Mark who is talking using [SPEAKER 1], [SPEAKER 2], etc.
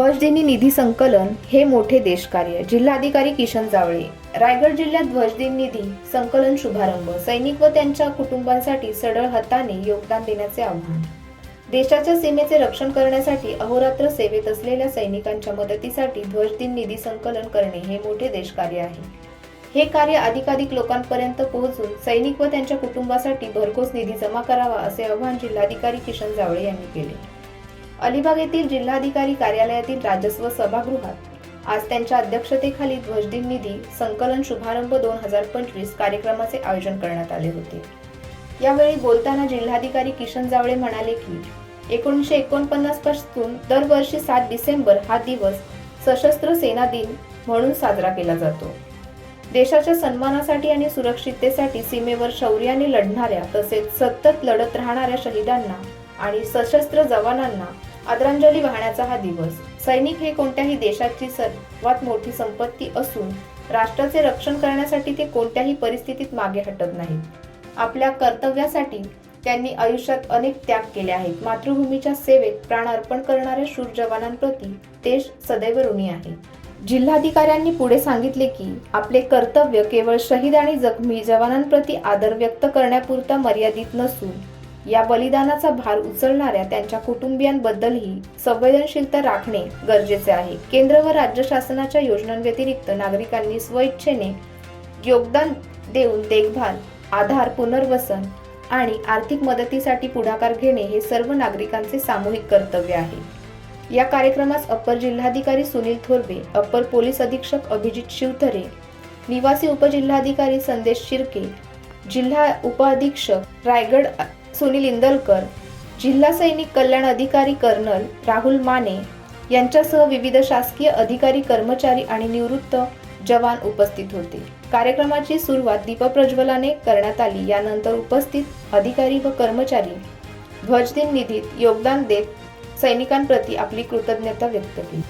[SPEAKER 1] ध्वजदिनी निधी संकलन हे मोठे देशकार्य. जिल्हाधिकारी किशन जावळे. रायगड जिल्ह्यात ध्वजदिन निधी संकलन शुभारंभ. सैनिक व त्यांच्या कुटुंबांसाठी सडळ हाताने योगदान देण्याचे आव्हान. देशाच्या सीमेचे रक्षण करण्यासाठी अहोरात्र सेवेत असलेल्या सैनिकांच्या मदतीसाठी ध्वजदिन निधी संकलन करणे हे मोठे देशकार्य आहे. हे कार्य अधिकाधिक लोकांपर्यंत पोहोचून सैनिक व त्यांच्या कुटुंबासाठी भरघोस निधी जमा करावा असे आवाहन जिल्हाधिकारी किशन जावळे यांनी केले. अलिबाग येथील जिल्हाधिकारी कार्यालयातील राजस्व सभागृहात आज त्यांच्या अध्यक्षतेखाली ध्वजदिन निधी संकलन शुभारंभ दोन हजार पंचवीस कार्यक्रमाचे आयोजन करण्यात आले होते. यावेळी बोलताना जिल्हाधिकारी किशन जावळे म्हणाले की एकोणीसशे एकोणपन्नासपासून दरवर्षी सात डिसेंबर हा दिवस सशस्त्र सेना दिन म्हणून साजरा केला जातो. देशाच्या सन्मानासाठी आणि सुरक्षिततेसाठी सीमेवर शौर्याने लढणाऱ्या तसेच सतत लढत राहणाऱ्या शहीदांना आणि सशस्त्र जवानांना आदरांजली वाहण्याचा हा दिवस. सैनिक हे कोणत्याही देशाची सर्वात मोठी संपत्ती असून राष्ट्राचे रक्षण करण्यासाठी ते कोणत्याही परिस्थितीत मागे हटत नाहीत. आपल्या कर्तव्यासाठी त्यांनी आयुष्यात अनेक त्याग केले आहेत. मातृभूमीच्या सेवेत प्राण अर्पण करणाऱ्या शूर जवानांप्रती देश सदैव ऋणी आहे. जिल्हाधिकाऱ्यांनी पुढे सांगितले की आपले कर्तव्य केवळ शहीद आणि जखमी जवानांप्रती आदर व्यक्त करण्यापुरता मर्यादित नसून या बलिदानाचा भार उचलणाऱ्या त्यांच्या कुटुंबियांबद्दलही संवेदनशीलता राखणे गरजेचे आहे. केंद्र व राज्य शासनाच्या योजनांव्यतिरिक्त नागरिकांनी स्वइच्छेने योगदान देऊन देखभाल आधार पुनर्वसन आणि आर्थिक मदतीसाठी पुढाकार घेणे हे सर्व नागरिकांचे सामूहिक कर्तव्य आहे. या कार्यक्रमास अप्पर जिल्हाधिकारी सुनील थोरबे अप्पर पोलीस अधीक्षक अभिजित शिवथरे निवासी उपजिल्हाधिकारी संदेश शिर्के जिल्हा उपअधीक्षक रायगड सुनील इंदलकर जिल्हा सैनिक कल्याण अधिकारी कर्नल राहुल माने यांच्यासह विविध शासकीय अधिकारी कर्मचारी आणि निवृत्त जवान उपस्थित होते. कार्यक्रमाची सुरुवात दीपप्रज्वलाने करण्यात आली. यानंतर उपस्थित अधिकारी व कर्मचारी ध्वजदिन निधीत योगदान देत सैनिकांप्रती आपली कृतज्ञता व्यक्त केली.